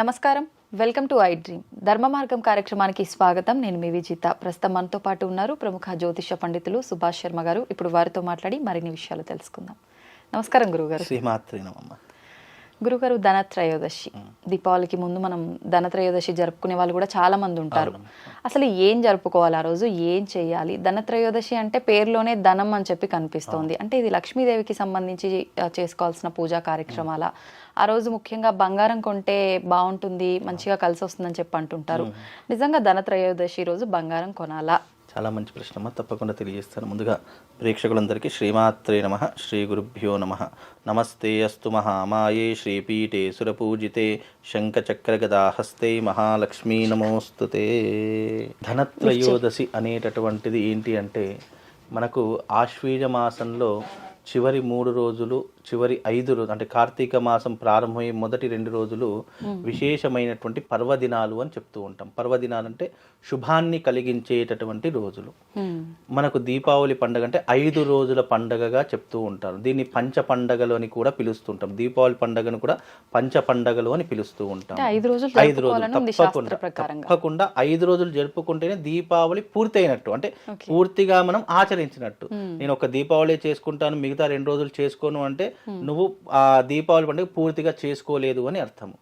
నమస్కారం. Welcome to iDream. Dharma Margam కార్యక్రమానికి స్వాగతం. నేను మీ విజిత. ప్రస్తుతం మనతో పాటు ఉన్నారు ప్రముఖ జ్యోతిష పండితులు సుభాష్ శర్మ గారు. ఇప్పుడు వారితో మాట్లాడి మరిన్ని విషయాలు తెలుసుకుందాం. నమస్కారం గురుగారు. గురుగారు ధనత్రయోదశి. దీపావళికి ముందు మనం ధనత్రయోదశి జరుపుకునే వాళ్ళు కూడా చాలా మంది ఉంటారు. అసలు ఏం జరుపుకోవాలి? ఆ రోజు ఏం చేయాలి? ధనత్రయోదశి అంటే పేరులోనే ధనం అని చెప్పి కనిపిస్తోంది. అంటే ఇది లక్ష్మీదేవికి సంబంధించి చేసుకోవాల్సిన పూజా కార్యక్రమాల? ఆ రోజు ముఖ్యంగా బంగారం కొంటే బాగుంటుంది మంచిగా కలిసి వస్తుందని చెప్పి అంటుంటారు. నిజంగా ధనత్రయోదశి రోజు బంగారం కొనాలా? చాలా మంచి ప్రశ్న అమ్మ తప్పకుండా తెలియజేస్తాను. ముందుగా ప్రేక్షకులందరికీ శ్రీమాత్రే నమ శ్రీ గురుభ్యో నమ. నమస్తే అస్తు మహామాయే శ్రీపీఠే సురపూజితే శంఖచక్రగదాహస్తే మహాలక్ష్మీ నమోస్తుతే. ధనత్రయోదశి అనేటటువంటిది ఏంటి అంటే మనకు ఆశ్వీజ మాసంలో చివరి మూడు రోజులు చివరి ఐదు రోజులు అంటే కార్తీక మాసం ప్రారంభమయ్యే మొదటి రెండు రోజులు విశేషమైనటువంటి పర్వదినాలు అని చెప్తూ ఉంటాం. పర్వదినాలు అంటే శుభాన్ని కలిగించేటటువంటి రోజులు. మనకు దీపావళి పండగ అంటే ఐదు రోజుల పండగగా చెప్తూ ఉంటారు. దీన్ని పంచ పండగలు అని కూడా పిలుస్తుంటాం. దీపావళి పండగను కూడా పంచ పండగలు అని పిలుస్తూ ఉంటాం. ఐదు రోజులు ఐదు రోజులు తప్పకుండా తప్పకుండా ఐదు రోజులు జరుపుకుంటేనే దీపావళి పూర్తయినట్టు. అంటే పూర్తిగా మనం ఆచరించినట్టు. నేను ఒక దీపావళి చేసుకుంటాను మిగతా రెండు రోజులు చేసుకోను అంటే నువ్వు ఆ దీపావళి పండుగ పూర్తిగా చేసుకోలేదు అని అర్థము.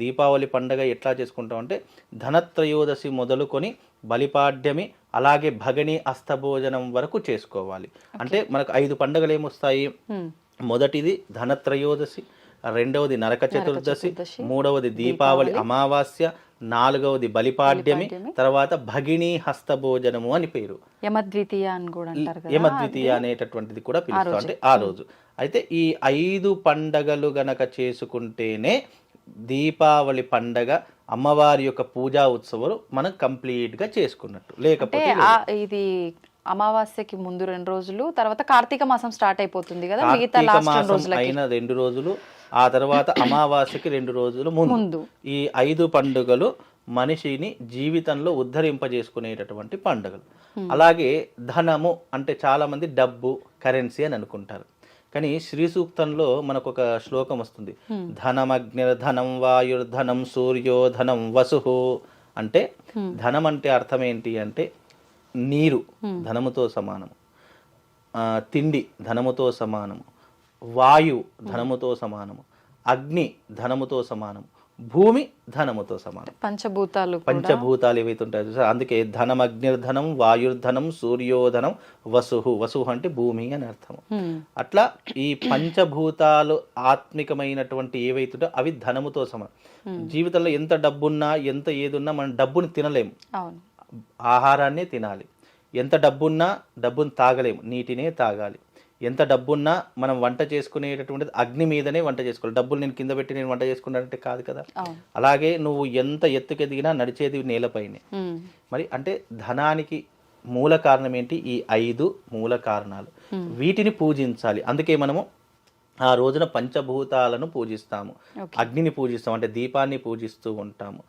దీపావళి పండగ ఎట్లా చేసుకుంటాం అంటే ధనత్రయోదశి మొదలుకొని బలిపాడ్యమి అలాగే భగని అస్తభోజనం వరకు చేసుకోవాలి. అంటే మనకు ఐదు పండుగలు ఏమొస్తాయి. మొదటిది ధనత్రయోదశి రెండవది నరక చతుర్దశి, మూడవది దీపావళి అమావాస్య నాలుగవది బలిపాడ్యమి తర్వాత భగిని హస్తభోజనము అని పేరు. యమద్వితీయ అని కూడా అంటారు కదా యమద్వితీయ అనేటటువంటిది కూడా పిలుస్తాం అంటే ఆ రోజు. అయితే ఈ ఐదు పండగలు గనక చేసుకుంటేనే దీపావళి పండగ అమ్మవారి యొక్క పూజా ఉత్సవాలు మనం కంప్లీట్గా చేసుకున్నట్టు. లేకపోతే ఇది అమావాస్యకి ముందు రెండు రోజులు తర్వాత కార్తీక మాసం స్టార్ట్ అయిపోతుంది కదా మిగతా లాస్ట్ అయిన రెండు రోజులు ఆ తర్వాత అమావాస్యకి రెండు రోజులు ముందు. ఈ ఐదు పండుగలు మనిషిని జీవితంలో ఉద్ధరింపజేసుకునేటటువంటి పండుగలు. అలాగే ధనము అంటే చాలా మంది డబ్బు కరెన్సీ అని అనుకుంటారు. కానీ శ్రీ సూక్తంలో మనకు ఒక శ్లోకం వస్తుంది. ధనమగ్నిర్ధనం వాయుర్ధనం సూర్యోధనం వసు అంటే ధనం అంటే అర్థం ఏంటి అంటే నీరు ధనముతో సమానము. తిండి ధనముతో సమానము. వాయు ధనముతో సమానము అగ్ని ధనముతో సమానము భూమి ధనముతో సమానం పంచభూతాలు పంచభూతాలు ఏవైతే ఉంటాయో చూసారా? అందుకే ధనం అగ్నిర్ధనం వాయుర్ధనం సూర్యోధనం వసుహు. వసుహు అంటే భూమి అని అర్థము. హ్మ్. అట్లా ఈ పంచభూతాలు ఆత్మికమైనటువంటి ఏవైతుంటో అవి ధనముతో సమానం. జీవితంలో ఎంత డబ్బున్నా ఎంత ఏదున్నా మనం డబ్బుని తినలేము. ఆహారాన్నే తినాలి. ఎంత డబ్బున్నా డబ్బును తాగలేము. నీటినే తాగాలి. ఎంత డబ్బున్నా మనం వంట చేసుకునేటటువంటిది అగ్ని మీదనే వంట చేసుకోవాలి. డబ్బులు నేను కింద పెట్టి నేను వంట చేసుకున్నానంటే కాదు కదా. అలాగే నువ్వు ఎంత ఎత్తుకెదిగినా నడిచేది నేలపైనే. మరి అంటే ధనానికి మూల కారణం ఏంటి? ఈ ఐదు మూల కారణాలు. వీటిని పూజించాలి. అందుకే మనము ఆ రోజున పంచభూతాలను పూజిస్తాము. అగ్నిని పూజిస్తాం అంటే దీపాన్ని పూజిస్తూ ఉంటాము.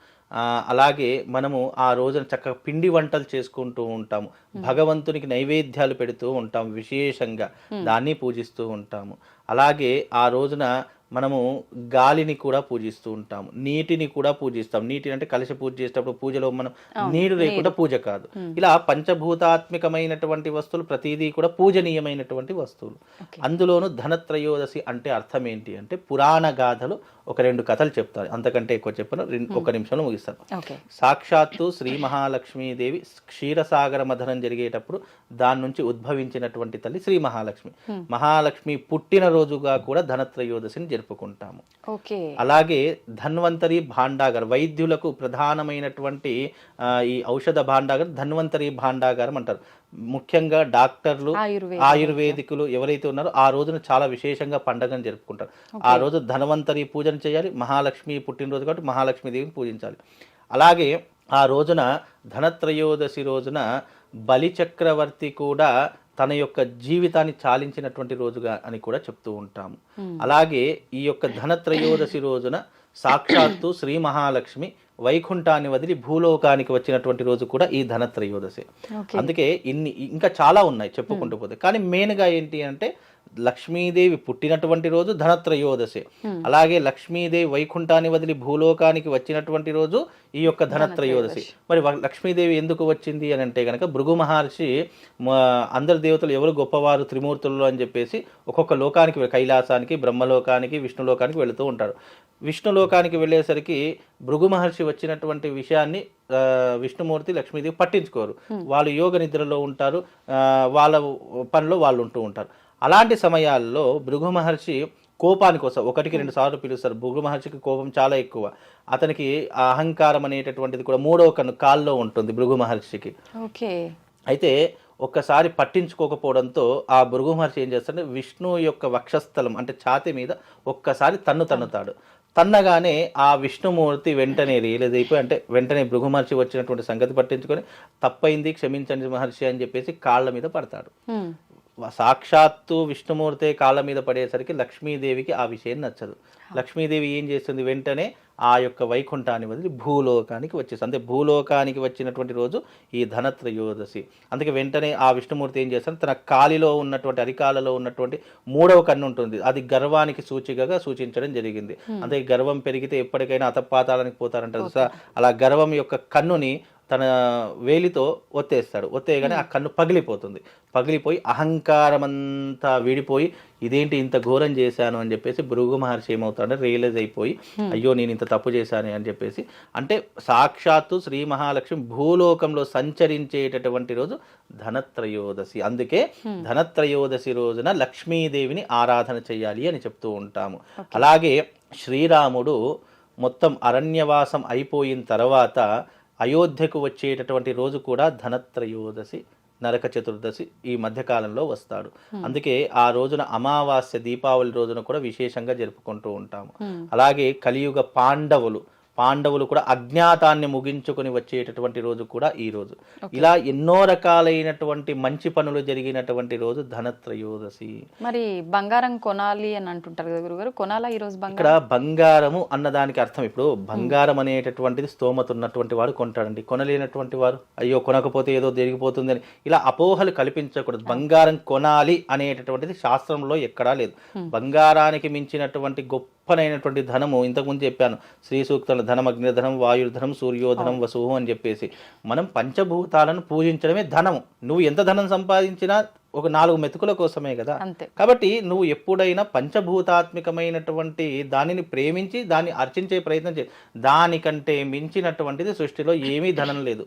అలాగే మనము ఆ రోజున చక్కగా పిండి వంటలు చేసుకుంటూ ఉంటాము. భగవంతునికి నైవేద్యాలు పెడుతూ ఉంటాం విశేషంగా. దాన్ని పూజిస్తూ ఉంటాము. అలాగే ఆ రోజున మనము గాలిని కూడా పూజిస్తూ ఉంటాము. నీటిని కూడా పూజిస్తాం. నీటిని అంటే కలశ పూజ చేసేటప్పుడు పూజలో మనం నీరు లేకుండా పూజ కాదు. ఇలా పంచభూతాత్మికమైనటువంటి వస్తువులు ప్రతిదీ కూడా పూజనీయమైనటువంటి వస్తువులు. అందులోను ధనత్రయోదశి అంటే అర్థం ఏంటి అంటే పురాణ గాథలు ఒక రెండు కథలు చెప్తారు. అంతకంటే ఎక్కువ చెప్పను. ఒక నిమిషంలో ముగిస్తాను. సాక్షాత్తు శ్రీ మహాలక్ష్మీదేవి క్షీరసాగర మథనం జరిగేటప్పుడు దాని నుంచి ఉద్భవించినటువంటి తల్లి శ్రీ మహాలక్ష్మి. మహాలక్ష్మి పుట్టినరోజుగా కూడా ధనత్రయోదశిని జరుపుకుంటాము. ఓకే. అలాగే ధన్వంతరి భాండాగర్ వైద్యులకు ప్రధానమైనటువంటి ఈ ఔషధ భాండాగర్ ధన్వంతరి భాండాగారం అంటారు. ముఖ్యంగా డాక్టర్లు ఆయుర్వేద ఆయుర్వేదికులు ఎవరైతే ఉన్నారో ఆ రోజున చాలా విశేషంగా పండగను జరుపుకుంటారు. ఆ రోజు ధనవంతరి పూజన చేయాలి మహాలక్ష్మి పుట్టినరోజు కాబట్టి మహాలక్ష్మీదేవిని పూజించాలి. అలాగే ఆ రోజున ధనత్రయోదశి రోజున బలి చక్రవర్తి కూడా తన యొక్క జీవితాన్ని చాలించినటువంటి రోజుగా అని కూడా చెప్తూ ఉంటాము. అలాగే ఈ యొక్క ధనత్రయోదశి రోజున సాక్షాత్తు శ్రీ మహాలక్ష్మి వైకుంఠాన్ని వదిలి భూలోకానికి వచ్చినటువంటి రోజు కూడా ఈ ధనత్రయోదశి. అందుకే ఇన్ని ఇంకా చాలా ఉన్నాయి చెప్పుకుంటూ పోతే. కానీ మెయిన్గా ఏంటి అంటే లక్ష్మీదేవి పుట్టినటువంటి రోజు ధనత్రయోదశి. అలాగే లక్ష్మీదేవి వైకుంఠాన్ని వదిలి భూలోకానికి వచ్చినటువంటి రోజు ఈ యొక్క ధనత్రయోదశి. మరి లక్ష్మీదేవి ఎందుకు వచ్చింది అని అంటే కనుక భృగు మహర్షి అందరి దేవతలు ఎవరు గొప్పవారు త్రిమూర్తుల్లో అని చెప్పేసి ఒక్కొక్క లోకానికి కైలాసానికి బ్రహ్మలోకానికి విష్ణులోకానికి వెళుతూ ఉంటారు. విష్ణులోకానికి వెళ్ళేసరికి భృగు మహర్షి వచ్చినటువంటి విషయాన్ని విష్ణుమూర్తి లక్ష్మీదేవి పట్టించుకోరు. వాళ్ళు యోగ నిద్రలో ఉంటారు వాళ్ళ పనిలో వాళ్ళు ఉంటూ ఉంటారు. అలాంటి సమయాల్లో భృగు మహర్షి కోపానికి కోసం ఒకటికి రెండు సార్లు పిలుస్తారు. భృగు మహర్షికి కోపం చాలా ఎక్కువ. అతనికి అహంకారం అనేటటువంటిది కూడా మూడవ కన్ను కాల్లో ఉంటుంది భృగు మహర్షికి. ఓకే. అయితే ఒక్కసారి పట్టించుకోకపోవడంతో ఆ భృగు మహర్షి ఏం చేస్తాడంటే విష్ణు యొక్క వక్షస్థలం అంటే ఛాతి మీద ఒక్కసారి తన్ను తన్నుతాడు. తన్నగానే ఆ విష్ణుమూర్తి వెంటనే రియలైజ్ అయిపోయి అంటే వెంటనే భృగు మహర్షి వచ్చినటువంటి సంగతి పట్టించుకొని తప్పైంది క్షమించండి మహర్షి అని చెప్పేసి కాళ్ళ మీద పడతాడు. సాక్షాత్తు విష్ణుమూర్తి కాళ్ళ మీద పడేసరికి లక్ష్మీదేవికి ఆ విషయం నచ్చదు. లక్ష్మీదేవి ఏం చేస్తుంది వెంటనే ఆ యొక్క వైకుంఠాన్ని వదిలి భూలోకానికి వచ్చేసి అంటే భూలోకానికి వచ్చినటువంటి రోజు ఈ ధనత్రయోదశి. అందుకే వెంటనే ఆ విష్ణుమూర్తి ఏం చేస్తాడు? తన కాలిలో ఉన్నటువంటి అరికాలలో ఉన్నటువంటి మూడవ కన్ను ఉంటుంది. అది గర్వానికి సూచికగా సూచించడం జరిగింది. అంటే గర్వం పెరిగితే ఎప్పటికైనా అతపాతాలకు పోతారంటారు. అలా గర్వం యొక్క కన్నుని తన వేలితో ఒత్తేస్తాడు. ఒత్తేయగానే ఆ కన్ను పగిలిపోతుంది. పగిలిపోయి అహంకారమంతా విడిపోయి ఇదేంటి ఇంత ఘోరం చేశాను? అని చెప్పేసి భృగు మహర్షి ఏమవుతాడంటే రియలైజ్ అయిపోయి అయ్యో నేను ఇంత తప్పు చేశాను? అని చెప్పేసి అంటే సాక్షాత్తు శ్రీ మహాలక్ష్మి భూలోకంలో సంచరించేటటువంటి రోజు ధనత్రయోదశి. అందుకే ధనత్రయోదశి రోజున లక్ష్మీదేవిని ఆరాధన చేయాలి అని చెప్తూ ఉంటాము. అలాగే శ్రీరాముడు మొత్తం అరణ్యవాసం అయిపోయిన తర్వాత అయోధ్యకు వచ్చేటటువంటి రోజు కూడా ధనత్రయోదశి నరక చతుర్దశి ఈ మధ్యకాలంలో వస్తాడు. అందుకే ఆ రోజున అమావాస్య దీపావళి రోజున కూడా విశేషంగా జరుపుకుంటూ ఉంటాము. అలాగే కలియుగ పాండవులు పాండవులు కూడా అజ్ఞాతాన్ని ముగించుకొని వచ్చేటటువంటి రోజు కూడా ఈ రోజు. ఇలా ఎన్నో రకాలైనటువంటి మంచి పనులు జరిగినటువంటి రోజు ధనత్రయోదశి. మరి బంగారం కొనాలి అని అంటుంటారు కదా గురుగారు కొనాలా ఈ రోజు ఇక్కడ బంగారము అన్నదానికి అర్థం. ఇప్పుడు బంగారం అనేటటువంటిది స్తోమత ఉన్నటువంటి వాడు కొంటాడండి కొనలేనటువంటి వారు అయ్యో కొనకపోతే ఏదో జరిగిపోతుంది అని. ఇలా అపోహలు కల్పించకూడదు. బంగారం కొనాలి అనేటటువంటిది శాస్త్రంలో ఎక్కడా లేదు. బంగారానికి మించినటువంటి గొప్పనైనటువంటి ధనము ఇంతకుముందు చెప్పాను శ్రీ సూక్తంలో ధనం అగ్నిధనం వాయుధనం సూర్యోధనం వసువు అని చెప్పేసి. మనం పంచభూతాలను పూజించడమే ధనము. నువ్వు ఎంత ధనం సంపాదించినా ఒక నాలుగు మెతుకుల కోసమే కదా. కాబట్టి నువ్వు ఎప్పుడైనా పంచభూతాత్మికమైనటువంటి దానిని ప్రేమించి దాన్ని అర్చించే ప్రయత్నం చే దానికంటే మించినటువంటిది సృష్టిలో ఏమీ ధనం లేదు.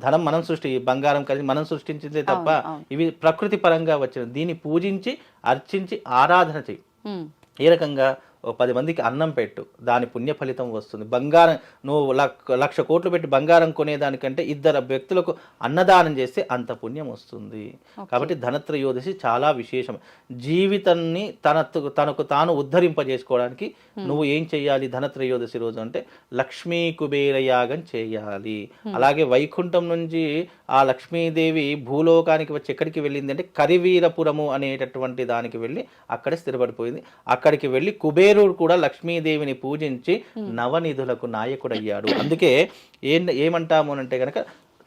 ధనం మనం సృష్టి బంగారం కలిసి మనం సృష్టించిందే తప్ప ఇవి ప్రకృతి పరంగా వచ్చిన. దీన్ని పూజించి అర్చించి ఆరాధన హ్మ్. ఏ రకంగా? పది మందికి అన్నం పెట్టు దాని పుణ్య ఫలితం వస్తుంది. బంగారం నువ్వు లక్- లక్ష కోట్లు పెట్టి బంగారం కొనేదానికంటే ఇద్దరు వ్యక్తులకు అన్నదానం చేస్తే అంత పుణ్యం వస్తుంది. కాబట్టి ధనత్రయోదశి చాలా విశేషం. జీవితాన్ని తన తనకు తాను ఉద్ధరింపజేసుకోవడానికి నువ్వు ఏం చేయాలి ధనత్రయోదశి రోజు అంటే లక్ష్మీ కుబేర యాగం చేయాలి. అలాగే వైకుంఠం నుంచి ఆ లక్ష్మీదేవి భూలోకానికి వచ్చి ఎక్కడికి వెళ్ళింది అంటే కరివీరపురము అనేటటువంటి దానికి వెళ్ళి అక్కడే స్థిరపడిపోయింది. అక్కడికి వెళ్ళి కుబేరుడు కూడా లక్ష్మీదేవిని పూజించి నవనిధులకు నాయకుడయ్యాడు. అందుకే ఏం ఏమంటాము అంటే కనుక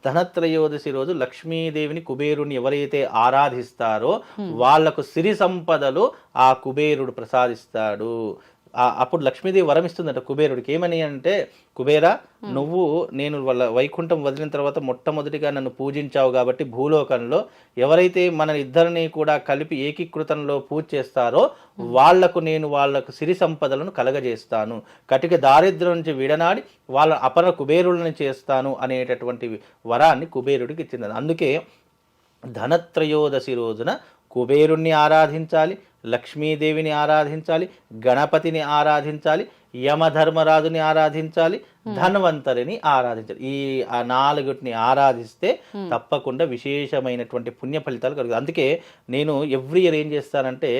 ధనత్రయోదశి రోజు లక్ష్మీదేవిని కుబేరుని ఎవరైతే ఆరాధిస్తారో వాళ్ళకు సిరి సంపదలు ఆ కుబేరుడు ప్రసాదిస్తాడు. అప్పుడు లక్ష్మీదేవి వరం ఇస్తుందట కుబేరుడికి. ఏమని అంటే కుబేరా నువ్వు నేను వాళ్ళ వైకుంఠం వదిలిన తర్వాత మొట్టమొదటిగా నన్ను పూజించావు కాబట్టి భూలోకంలో ఎవరైతే మన ఇద్దరిని కూడా కలిపి ఏకీకృతంలో పూజ చేస్తారో వాళ్ళకు నేను వాళ్ళకు సిరి సంపదలను కలగజేస్తాను. కటిక దారిద్ర్యం నుంచి విడనాడి వాళ్ళ అపర కుబేరులను చేస్తాను అనేటటువంటి వరాన్ని కుబేరుడికి ఇచ్చింది అందుకే ధనత్రయోదశి రోజున కుబేరుణ్ణి ఆరాధించాలి లక్ష్మీదేవిని ఆరాధించాలి గణపతిని ఆరాధించాలి యమధర్మరాజుని ఆరాధించాలి ధన్వంతరిని ఆరాధించాలి. ఈ ఆ నాలుగుటిని ఆరాధిస్తే తప్పకుండా విశేషమైనటువంటి పుణ్య ఫలితాలు కలుగుతాయి. అందుకే నేను ఎవ్రీ ఇయర్ ఏం చేస్తానంటే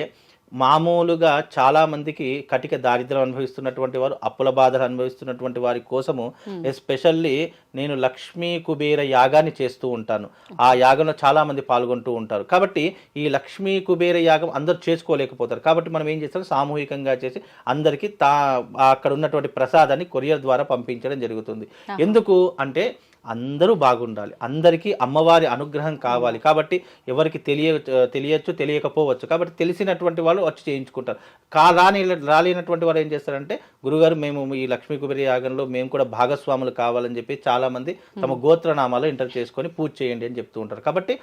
మామూలుగా చాలా మందికి కటిక దారిద్ర్యం అనుభవిస్తున్నటువంటి వారు అప్పుల బాధలు అనుభవిస్తున్నటువంటి వారి కోసము ఎస్పెషల్లీ నేను లక్ష్మీ కుబేర యాగాన్ని చేస్తూ ఉంటాను. ఆ యాగంలో చాలా మంది పాల్గొంటూ ఉంటారు. కాబట్టి ఈ లక్ష్మీ కుబేర యాగం అందరూ చేసుకోలేకపోతారు. కాబట్టి మనం ఏం చేస్తాం? సామూహికంగా చేసి అందరికీ తా అక్కడ ఉన్నటువంటి ప్రసాదాన్ని కొరియర్ ద్వారా పంపించడం జరుగుతుంది. ఎందుకు అంటే అందరూ బాగుండాలి. అందరికీ అమ్మవారి అనుగ్రహం కావాలి. కాబట్టి ఎవరికి తెలియ తెలియచ్చు తెలియకపోవచ్చు. కాబట్టి తెలిసినటువంటి వాళ్ళు వచ్చి చేయించుకుంటారు. కా రాని రాలేనటువంటి వారు ఏం చేస్తారంటే గురుగారు మేము ఈ లక్ష్మీ కుబేరి యాగంలో మేము కూడా భాగస్వాములు కావాలని చెప్పి చాలామంది తమ గోత్రనామాలు ఎంటర్ చేసుకొని పూజ చేయండి అని చెప్తూ ఉంటారు. కాబట్టి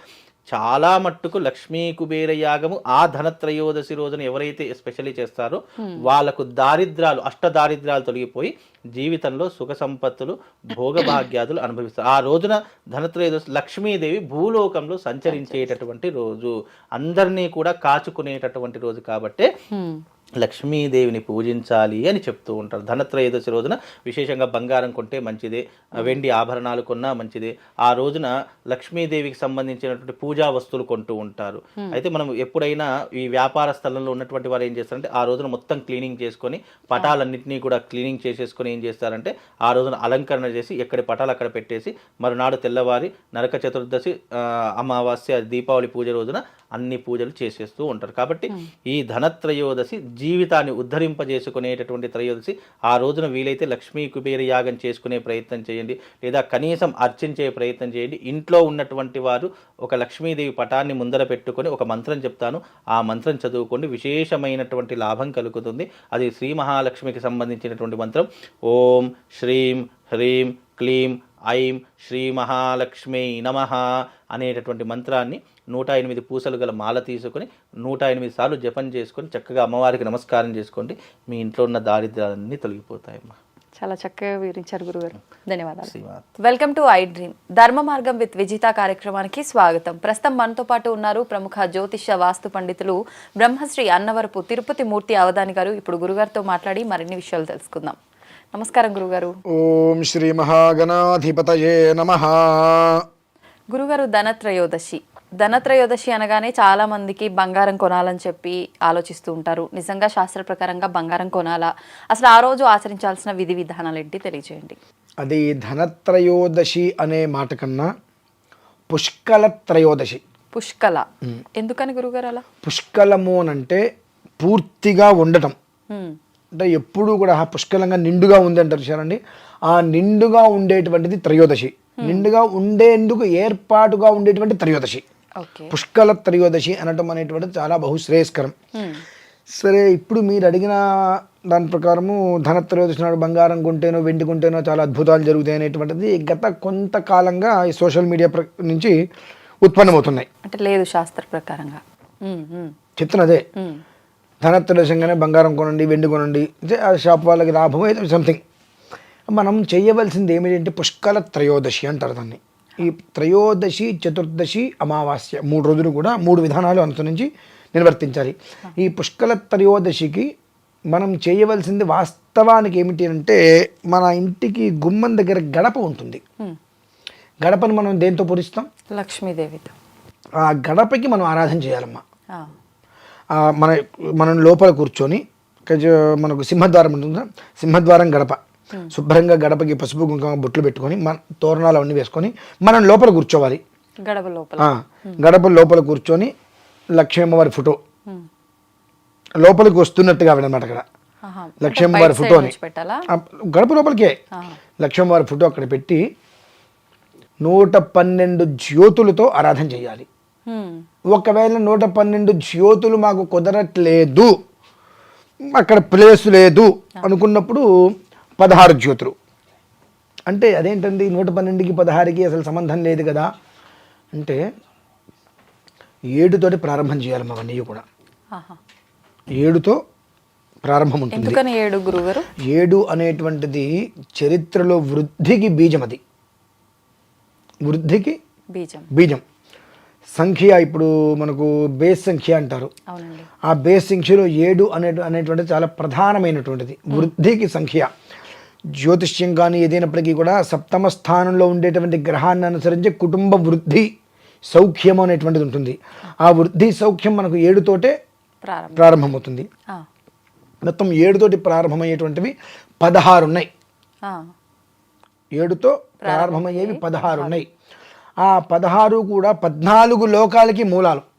చాలా మట్టుకు లక్ష్మీ కుబేర యాగము ఆ ధనత్రయోదశి రోజున ఎవరైతే ఎస్పెషల్లీ చేస్తారో వాళ్ళకు దారిద్రాలు అష్ట దారిద్రాలు తొలగిపోయి జీవితంలో సుఖ సంపత్తులు భోగభాగ్యాదులు అనుభవిస్తారు. ఆ రోజున ధనత్రయోదశి లక్ష్మీదేవి భూలోకంలో సంచరించేటటువంటి రోజు. అందరినీ కూడా కాచుకునేటటువంటి రోజు కాబట్టే హ్మ్. లక్ష్మీదేవిని పూజించాలి అని చెప్తూ ఉంటారు. ధనత్రయోదశి రోజున విశేషంగా బంగారం కొంటే మంచిదే వెండి ఆభరణాలు కొన్నా మంచిదే. ఆ రోజున లక్ష్మీదేవికి సంబంధించినటువంటి పూజా వస్తువులు కొంటూ ఉంటారు. అయితే మనం ఎప్పుడైనా ఈ వ్యాపార స్థలంలో ఉన్నటువంటి వారు ఏం చేస్తారంటే ఆ రోజున మొత్తం క్లీనింగ్ చేసుకొని పటాలన్నింటినీ కూడా క్లీనింగ్ చేసేసుకొని ఏం చేస్తారంటే ఆ రోజున అలంకరణ చేసి ఎక్కడి పటాలు అక్కడ పెట్టేసి మరునాడు తెల్లవారి నరక చతుర్దశి అమావాస్య దీపావళి పూజ రోజున అన్ని పూజలు చేసేస్తూ ఉంటారు. కాబట్టి ఈ ధనత్రయోదశి జీవితాన్ని ఉద్ధరింపజేసుకునేటటువంటి త్రయోదశి ఆ రోజున వీలైతే లక్ష్మీ కుబేర యాగం చేసుకునే ప్రయత్నం చేయండి. లేదా కనీసం అర్చించే ప్రయత్నం చేయండి. ఇంట్లో ఉన్నటువంటి వారు ఒక లక్ష్మీదేవి పటాన్ని ముందర పెట్టుకొని ఒక మంత్రం చెప్తాను. ఆ మంత్రం చదువుకోండి. విశేషమైనటువంటి లాభం కలుగుతుంది. అది శ్రీ మహాలక్ష్మికి సంబంధించినటువంటి మంత్రం. ఓం శ్రీం హ్రీం క్లీం ఐం శ్రీ మహాలక్ష్మి నమ అనేటటువంటి మంత్రాన్ని నూట ఎనిమిది పూసలు గల మాల తీసుకొని నూట ఎనిమిది సార్లు జపం చేసుకొని చక్కగా అమ్మవారికి నమస్కారం చేసుకోండి. మీ ఇంట్లో ఉన్న దారిద్ర్యాలన్నీ తొలగిపోతాయమ్మా. చాలా చక్కగా వివరించారు గురుగారు. ధన్యవాదాలు. Welcome to iDream Dharma మార్గం విత్ విజిత కార్యక్రమానికి స్వాగతం. ప్రస్తుతం మనతో పాటు ఉన్నారు ప్రముఖ జ్యోతిష్య వాస్తు పండితులు బ్రహ్మశ్రీ అన్నవరపు తిరుపతి మూర్తి అవధాని గారు. ఇప్పుడు గురుగారితో మాట్లాడి మరిన్ని విషయాలు తెలుసుకుందాం. నమస్కారం గురుగారు. ఓం శ్రీ మహాగణాధిపతయే నమ. గురుగారు ధనత్రయోదశి. ధనత్రయోదశి అనగానే చాలా మందికి బంగారం కొనాలని చెప్పి ఆలోచిస్తూ ఉంటారు. నిజంగా శాస్త్ర ప్రకారంగా బంగారం కొనాలా? అసలు ఆ రోజు ఆచరించాల్సిన విధి విధానాలు ఏంటి తెలియజేయండి అది ధనత్రయోదశి అనే మాట కన్నా పుష్కల. త్రయోదశి పుష్కల ఎందుకని గురుగారు అలా? పుష్కలము అని అంటే పూర్తిగా ఉండటం. అంటే ఎప్పుడూ కూడా పుష్కలంగా నిండుగా ఉంది అంటారు చూడండి ఆ నిండుగా ఉండేటువంటిది త్రయోదశి. నిండుగా ఉండేందుకు ఏర్పాటుగా ఉండేటువంటి త్రయోదశి. పుష్కల త్రయోదశి అనటం అనేటువంటిది చాలా బహుశ్రేయస్కరం. సరే ఇప్పుడు మీరు అడిగిన దాని ప్రకారము ధనత్రయోదశి నాడు బంగారం కొంటేనో వెండి కొంటేనో చాలా అద్భుతాలు జరుగుతాయి అనేటువంటిది గత కొంతకాలంగా ఈ సోషల్ మీడియా నుంచి ఉత్పన్నమవుతున్నాయి. అంటే లేదు శాస్త్ర ప్రకారంగా. చెప్తున్నదే. ధనత్రయోదశంగానే బంగారం కొనండి వెండి కొనండి అంటే ఆ షాప్ వాళ్ళకి లాభం అయితే సంథింగ్ మనం చేయవలసింది ఏమిటంటే పుష్కల త్రయోదశి అంటారు దాన్ని. ఈ త్రయోదశి చతుర్దశి అమావాస్య మూడు రోజులు కూడా మూడు విధానాలు అనుసరించి నిర్వర్తించాలి. ఈ పుష్కల త్రయోదశికి మనం చేయవలసింది వాస్తవానికి ఏమిటి అంటే మన ఇంటికి గుమ్మం దగ్గర గడప ఉంటుంది. గడపను మనం దేంతో పూరిస్తాం లక్ష్మీదేవితో. ఆ గడపకి మనం ఆరాధన చేయాలమ్మా. మన మనం లోపల కూర్చొని మనకు సింహద్వారం ఉంటుంది సింహద్వారం గడప. శుభ్రంగా గడపకి పసుపు కుంకుమ బొట్లు పెట్టుకొని మన తోరణాలు అవన్నీ వేసుకొని మనం లోపల కూర్చోవాలి. గడప లోపల. గడప లోపల కూర్చొని లక్ష్మీ అమ్మవారి ఫోటో. లోపలికి వస్తున్నట్టుగా అనమాట అక్కడ. ఆహా. లక్ష్మీ అంటే అమ్మవారి బయట ఫోటో side అని నుంచి పెట్టాలా? ఆ, గడప లోపలికే. ఆ, లక్ష్మీ అమ్మవారి ఫోటో అక్కడ పెట్టి నూట పన్నెండు జ్యోతులతో ఆరాధన చేయాలి. ఒకవేళ నూట పన్నెండు జ్యోతులు మాకు కుదరట్లేదు అక్కడ ప్లేస్ లేదు అనుకున్నప్పుడు పదహారు జ్యోతులు. అంటే అదేంటండి? నూట పన్నెండుకి పదహారుకి అసలు సంబంధం లేదు కదా? అంటే ఏడుతోటి ప్రారంభం చేయాలి అవన్నీ కూడా. ఆహా. ఏడుతో ప్రారంభం ఉంటుంది. ఎందుకని ఏడు గురుగారు ఏడు అనేటువంటిది చరిత్రలో వృద్ధికి బీజం అది. వృద్ధికి బీజం. బీజం. సంఖ్య ఇప్పుడు మనకు బేస్ సంఖ్య అంటారు. అవునండి. ఆ బేస్ సంఖ్యలో ఏడు అనే అనేటువంటిది చాలా ప్రధానమైనటువంటిది. వృద్ధికి సంఖ్య. జ్యోతిష్యం కానీ ఏదైనప్పటికీ కూడా సప్తమ స్థానంలో ఉండేటువంటి గ్రహాన్ని అనుసరించి కుటుంబ వృద్ధి సౌఖ్యం అనేటువంటిది ఉంటుంది. ఆ వృద్ధి సౌఖ్యం మనకు ఏడుతోటే ప్రారంభం. ప్రారంభమవుతుంది. మొత్తం ఏడుతోటి ప్రారంభమయ్యేటువంటివి పదహారు ఉన్నాయి. ఏడుతో ప్రారంభమయ్యేవి పదహారు. ఉన్నాయి. ఆ పదహారు కూడా పద్నాలుగు లోకాలకి మూలాలు.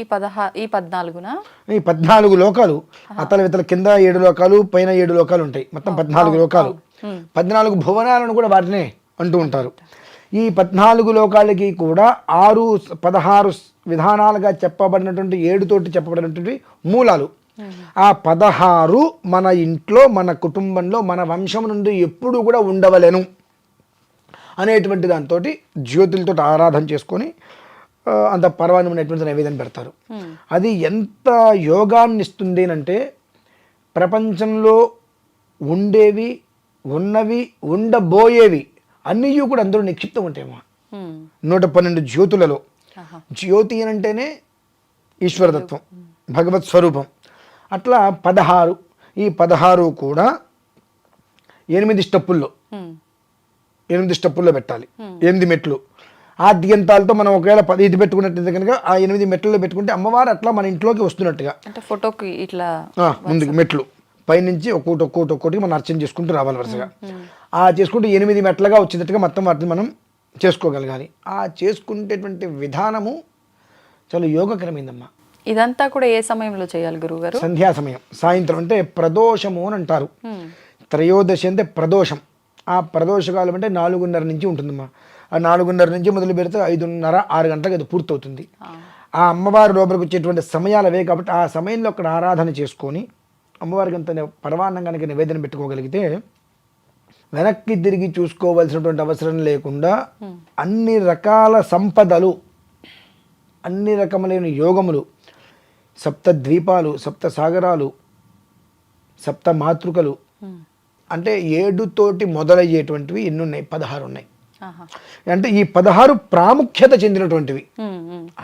ఈ పదహా ఈ పద్నాలుగున? ఈ పద్నాలుగు లోకాలు అతల వితల కింద ఏడు లోకాలు పైన ఏడు లోకాలు ఉంటాయి. మొత్తం పద్నాలుగు లోకాలు. పద్నాలుగు భువనాలను కూడా వాటినే అంటూ ఉంటారు. ఈ పద్నాలుగు లోకాలకి కూడా ఆరు పదహారు విధానాలుగా చెప్పబడినటువంటి ఏడుతోటి చెప్పబడినటువంటి మూలాలు. ఆ పదహారు మన ఇంట్లో మన కుటుంబంలో మన వంశం నుండి ఎప్పుడు కూడా ఉండవలెను అనేటువంటి దాంతో జ్యోతులతో ఆరాధన చేసుకొని అంత పర్వాణమైనటువంటి నైవేద్యం పెడతారు. అది ఎంత యోగాన్ని ఇస్తుంది అంటే ప్రపంచంలో ఉండేవి ఉన్నవి ఉండబోయేవి అన్నీ కూడా అందరూ నిక్షిప్తం ఉంటాయేమో. ఉమ్. నూట పన్నెండు జ్యోతులలో. జ్యోతి అని అంటేనే ఈశ్వరతత్వం భగవత్ స్వరూపం. అట్లా పదహారు ఈ పదహారు కూడా ఎనిమిది స్టెప్పుల్లో. ఎనిమిది స్టెప్పుల్లో పెట్టాలి. ఎనిమిది మెట్లు. ఆద్యంతాలతో మనం ఒకవేళ పది ఇది పెట్టుకున్నట్టయితే కనుక ఆ ఎనిమిది మెట్లలో పెట్టుకుంటే అమ్మవారు అట్లా మన ఇంట్లోకి వస్తున్నట్టుగా. అంటే ఫోటోకి ఇట్లా ఆ, ముందుకు మెట్లు. పైనుంచి ఒక్కోటి ఒక్కోటి ఒక్కోటి మనం అర్చన చేసుకుంటూ రావాలి వరుసగా. ఆ చేసుకుంటూ ఎనిమిది మెట్లుగా వచ్చేటట్టుగా మొత్తం వాటిని మనం చేసుకోగలగాలి. ఆ చేసుకునేటువంటి విధానము చాలా యోగకరమైందమ్మా. ఇదంతా కూడా ఏ సమయంలో చేయాలి గురువు గారు సంధ్యా సమయం. సాయంత్రం అంటే ప్రదోషము అని అంటారు. త్రయోదశి అంటే ప్రదోషం. ఆ ప్రదోషకాలం అంటే నాలుగున్నర నుంచి ఉంటుందమ్మా. ఆ నాలుగున్నర నుంచి మొదలు పెడితే ఐదున్నర ఆరు గంటలకు అది పూర్తవుతుంది. ఆ అమ్మవారి లోపలికి వచ్చేటువంటి సమయాలు అవే కాబట్టి ఆ సమయంలో అక్కడ ఆరాధన చేసుకొని అమ్మవారికి అంత పరమాన్నం కనుక నివేదన పెట్టుకోగలిగితే వెనక్కి తిరిగి చూసుకోవాల్సినటువంటి అవసరం లేకుండా అన్ని రకాల సంపదలు అన్ని రకములైన యోగములు సప్త ద్వీపాలు సప్త సాగరాలు సప్త మాతృకలు అంటే ఏడుతోటి మొదలయ్యేటువంటివి ఎన్ని ఉన్నాయి పదహారు ఉన్నాయి. అంటే ఈ పదహారు ప్రాముఖ్యత చెందినటువంటివి.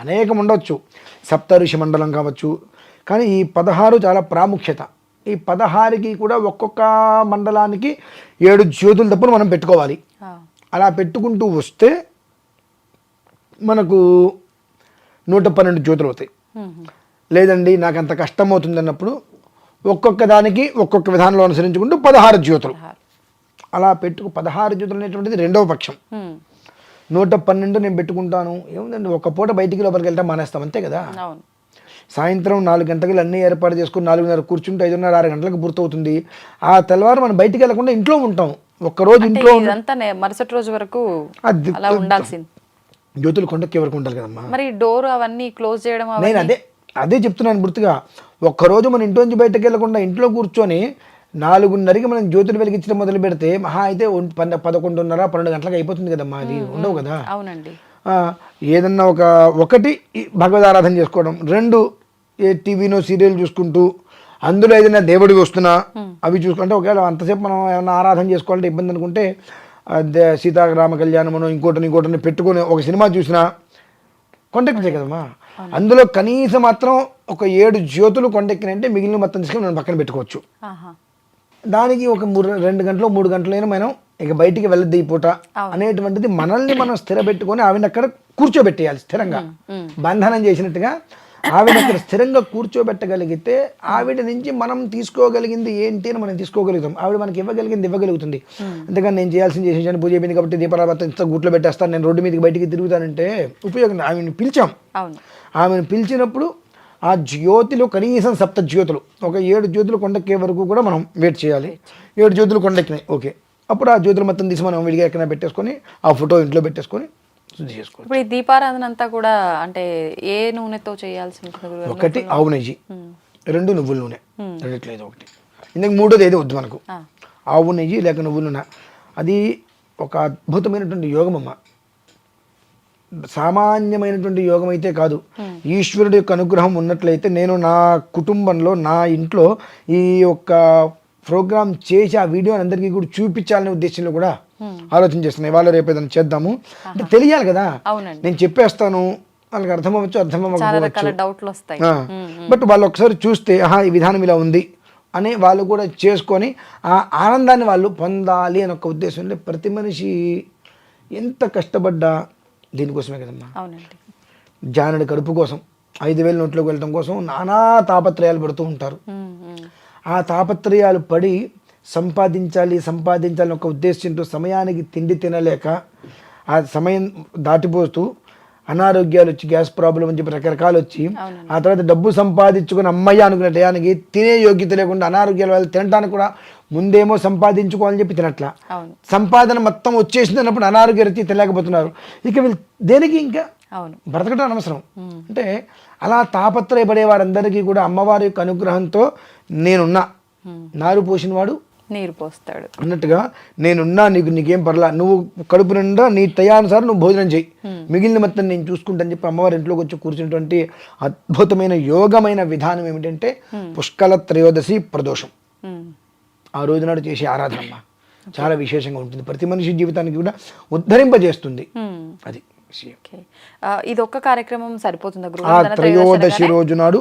అనేకం ఉండొచ్చు సప్త ఋషి మండలం కావచ్చు కానీ ఈ పదహారు చాలా ప్రాముఖ్యత ఈ పదహారుకి కూడా ఒక్కొక్క మండలానికి ఏడు జ్యోతులు తప్పును మనం పెట్టుకోవాలి. అలా పెట్టుకుంటూ వస్తే మనకు నూట పన్నెండు జ్యోతులు అవుతాయి. లేదండి నాకు అంత కష్టం అవుతుంది అన్నప్పుడు ఒక్కొక్క దానికి ఒక్కొక్క విధానంలో అనుసరించుకుంటూ పదహారు జ్యోతులు. అలా పెట్టుకు పదహారు జ్యోతులు అనేటువంటిది రెండవ పక్షం. నూట పన్నెండు నేను పెట్టుకుంటాను. ఏముందండి ఒక పూట బయటికి లోపలికి వెళ్తే మానేస్తాం అంతే కదా? సాయంత్రం నాలుగు గంటలకు అన్నీ ఏర్పాటు చేసుకుని నాలుగున్నర కూర్చుంటే ఐదున్నర ఆరు గంటలకు పూర్తవుతుంది ఆ తెల్లవారు మనం బయటికి వెళ్ళకుండా ఇంట్లో ఉంటాం. ఒక్కరోజు ఇంట్లో మరుసటి రోజు వరకు అది అలా ఉండాల్సింది. జ్యోతులు కొండకి ఎవరికి ఉండాలి కదమ్మా. మరి డోర్ అవన్నీ క్లోజ్ చేయడం నేను అదే అదే చెప్తున్నాను గుర్తుగా. ఒక్కరోజు మన ఇంట్లోంచి బయటకు వెళ్ళకుండా ఇంట్లో కూర్చొని నాలుగున్నరకి మనం జ్యోతులు వెలిగించడం మొదలు పెడితే మహా అయితే పదకొండున్నర పన్నెండు గంటలకు అయిపోతుంది కదమ్మా అది. ఉండవు కదా? అవునండి. ఏదన్నా ఒక ఒకటి భగవద్ ఆరాధన చేసుకోవడం. రెండు ఏ టీవీనో సీరియల్ చూసుకుంటూ అందులో ఏదైనా దేవుడికి వస్తున్నా అవి చూసుకుంటే ఒకవేళ అంతసేపు మనం ఏమైనా ఆరాధన చేసుకోవాలంటే ఇబ్బంది అనుకుంటే సీతారామ కళ్యాణమనో ఇంకోటిని ఇంకోటిని పెట్టుకొని ఒక సినిమా చూసినా కొండెక్కుతాయి కదమ్మా? అందులో కనీసం మాత్రం ఒక ఏడు జ్యోతులు కొండెక్కినంటే మిగిలిన మొత్తం తీసుకొని మనం పక్కన పెట్టుకోవచ్చు. దానికి ఒక మూడు రెండు గంటలు మూడు గంటలైనా మనం ఇక బయటికి వెళ్ళద్దు ఈ పూట. అనేటువంటిది మనల్ని మనం స్థిరపెట్టుకొని ఆవిడ అక్కడ కూర్చోబెట్టేయాలి స్థిరంగా. బంధనం చేసినట్టుగా ఆవిడ అక్కడ స్థిరంగా కూర్చోబెట్టగలిగితే ఆవిడ నుంచి మనం తీసుకోగలిగింది ఏంటి అని మనం తీసుకోగలుగుతాం. ఆవిడ మనకి ఇవ్వగలిగింది ఇవ్వగలుగుతుంది. అంతేగాని నేను చేయాల్సింది చేసేసాను పూజ అయిపోయింది కాబట్టి దీపారాధన ఇంత గుట్లో పెట్టేస్తాను నేను రోడ్డు మీదకి బయటికి తిరుగుతానంటే ఉపయోగం. ఆవిడని పిలిచాం. ఆమెను పిలిచినప్పుడు ఆ జ్యోతిలో కనీసం సప్త జ్యోతులు ఒక ఏడు జ్యోతులు కొండెక్కే వరకు కూడా మనం వెయిట్ చేయాలి. ఏడు జ్యోతులు కొండెక్కినాయి ఓకే అప్పుడు ఆ జ్యోతులు మొత్తం తీసి మనం విడిగా ఎక్కడ పెట్టేసుకొని ఆ ఫోటో ఇంట్లో పెట్టేసుకొని శుద్ధి చేసుకోవాలి ఇప్పుడు ఈ దీపారాధన అంతా కూడా అంటే ఏ నూనెతో చేయాల్సి ఉంటుంది? ఒకటి ఆవు నెయ్యి. రెండు నువ్వుల నూనె. రెండిట్లో ఏదో ఒకటి. ఇందుకు మూడోది ఏదో వద్దు మనకు. ఆవు నెయ్యి లేక నువ్వుల నూనె. అది ఒక అద్భుతమైనటువంటి యోగం అమ్మ సామాన్యమైనటువంటి యోగం అయితే కాదు ఈశ్వరుడి యొక్క అనుగ్రహం ఉన్నట్లయితే నేను నా కుటుంబంలో నా ఇంట్లో ఈ యొక్క ప్రోగ్రామ్ చేసి ఆ వీడియోని అందరికీ కూడా చూపించాలనే ఉద్దేశంలో కూడా ఆలోచన చేస్తున్నాను. ఇవాళ రేపు ఏదైనా చేద్దాము. అంటే తెలియాలి కదా. నేను చెప్పేస్తాను. వాళ్ళకి రకాల డౌట్లు వస్తాయి. ఆ. బట్ వాళ్ళు ఒకసారి చూస్తే ఆహా ఈ విధానం ఇలా ఉంది అని వాళ్ళు కూడా చేసుకొని ఆ ఆనందాన్ని వాళ్ళు పొందాలి అని ఒక ఉద్దేశంలో ప్రతి మనిషి ఎంత కష్టపడ్డా దీనికోసమే కదమ్మా. అవునండి. జానుడి కడుపు కోసం ఐదు వేల నోట్లోకి వెళ్ళడం కోసం నానా తాపత్రయాలు పడుతూ ఉంటారు. ఆ తాపత్రయాలు పడి సంపాదించాలి సంపాదించాలని ఒక ఉద్దేశంతో సమయానికి తిండి తినలేక ఆ సమయం దాటిపోతూ అనారోగ్యాలు వచ్చి గ్యాస్ ప్రాబ్లం అని చెప్పి రకరకాలు వచ్చి. ఆ తర్వాత డబ్బు సంపాదించుకుని అమ్మయ్య అనుకునే టయానికి తినే యోగ్యత లేకుండా అనారోగ్యాల వల్ల తినడానికి కూడా ముందేమో సంపాదించుకోవాలని చెప్పి తినట్లా. సంపాదన మొత్తం వచ్చేసింది అన్నప్పుడు అనారోగ్య రీతి తెలియకపోతున్నారు ఇక వీళ్ళు దేనికి ఇంకా? బ్రతకడం అనవసరం. అంటే అలా తాపత్రయపడే వారందరికీ కూడా అమ్మవారి యొక్క అనుగ్రహంతో నేనున్నా. నారు పోసినవాడు నీరు పోస్తాడు. అన్నట్టుగా నేనున్నా నీకు నీకేం పర్లా నువ్వు కడుపు నిండా నీ తయానుసారం నువ్వు భోజనం చేయి. మిగిలిన మొత్తం నేను చూసుకుంటాను చెప్పి అమ్మవారి ఇంట్లోకి వచ్చి కూర్చున్నటువంటి అద్భుతమైన యోగమైన విధానం ఏమిటంటే పుష్కల త్రయోదశి ప్రదోషం. ఆ రోజు నాడు చేసే ఆరాధన అమ్మ. చాలా విశేషంగా ఉంటుంది. ప్రతి మనిషి జీవితానికి కూడా ఉద్ధరింపజేస్తుంది. అది ఇది ఒక్క కార్యక్రమం సరిపోతుందా? ఆ త్రయోదశి త్రయోదశి రోజు నాడు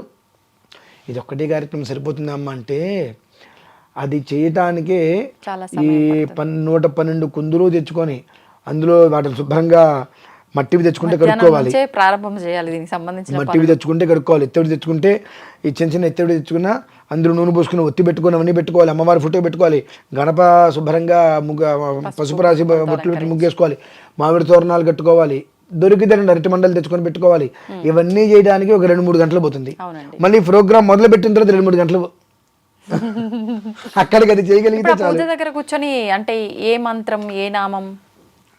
ఇది ఒక్కటే కార్యక్రమం సరిపోతుందమ్మా అంటే అది చేయటానికే ఈ పన్ నూట పన్నెండు కుందులు తెచ్చుకొని అందులో వాటిని శుభ్రంగా మట్టివి తెచ్చుకుంటే కడుక్కోవాలి. ప్రారంభం చేయాలి దీనికి సంబంధించిన మట్టివి తెచ్చుకుంటే కడుక్కోవాలి. ఎత్తడి తెచ్చుకుంటే ఈ చిన్న చిన్న ఎత్తడి తెచ్చుకున్నా అందులో నూనె పోసుకుని ఒత్తి పెట్టుకుని అవన్నీ పెట్టుకోవాలి. అమ్మవారి ఫోటో పెట్టుకోవాలి. గణప శుభ్రంగా ముగ్గ పసుపు రాసి బొట్లు పెట్టి ముగ్గేసుకోవాలి. మామిడి తోరణాలు కట్టుకోవాలి. దొరికితే రెండు అరటి మండలు తెచ్చుకొని పెట్టుకోవాలి. ఇవన్నీ చేయడానికి ఒక రెండు మూడు గంటలు పోతుంది. మళ్ళీ ప్రోగ్రామ్ మొదలు పెట్టిన తర్వాత రెండు మూడు గంటలు అక్కడికి అది చేయగలిగితే పూజ దగ్గర కూర్చొని అంటే ఏ మంత్రం ఏ నామం?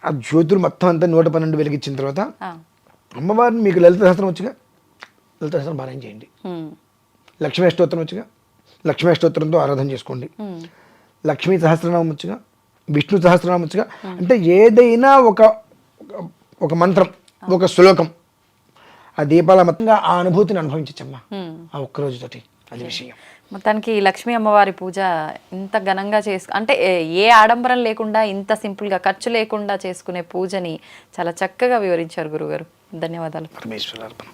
ఆ జ్యోతులు మొత్తం అంతా నూట పన్నెండు వెలిగించిన తర్వాత. అమ్మవారిని మీకు లలిత సహస్రం వచ్చుగా? లలిత సహస్రం పారాయణ చేయండి. లక్ష్మీ అష్టోత్తరం వచ్చుగా? లక్ష్మీ అష్టోత్తరంతో ఆరాధన చేసుకోండి. లక్ష్మీ సహస్రనామం వచ్చుగా? విష్ణు సహస్రనామం వచ్చుగా? అంటే ఏదైనా ఒక ఒక- మంత్రం ఒక శ్లోకం ఆ దీపాల మొత్తంగా ఆ అనుభూతిని అనుభవించచ్చమ్మా. ఆ ఒక్క రోజుతోటి అది విషయం. మొత్తానికి లక్ష్మీ అమ్మవారి పూజ ఇంత ఘనంగా చేసు అంటే ఏ- ఆడంబరం లేకుండా ఇంత సింపుల్గా ఖర్చు లేకుండా చేసుకునే పూజని చాలా చక్కగా వివరించారు గురుగారు. ధన్యవాదాలు. పరమేశ్వరార్పణం.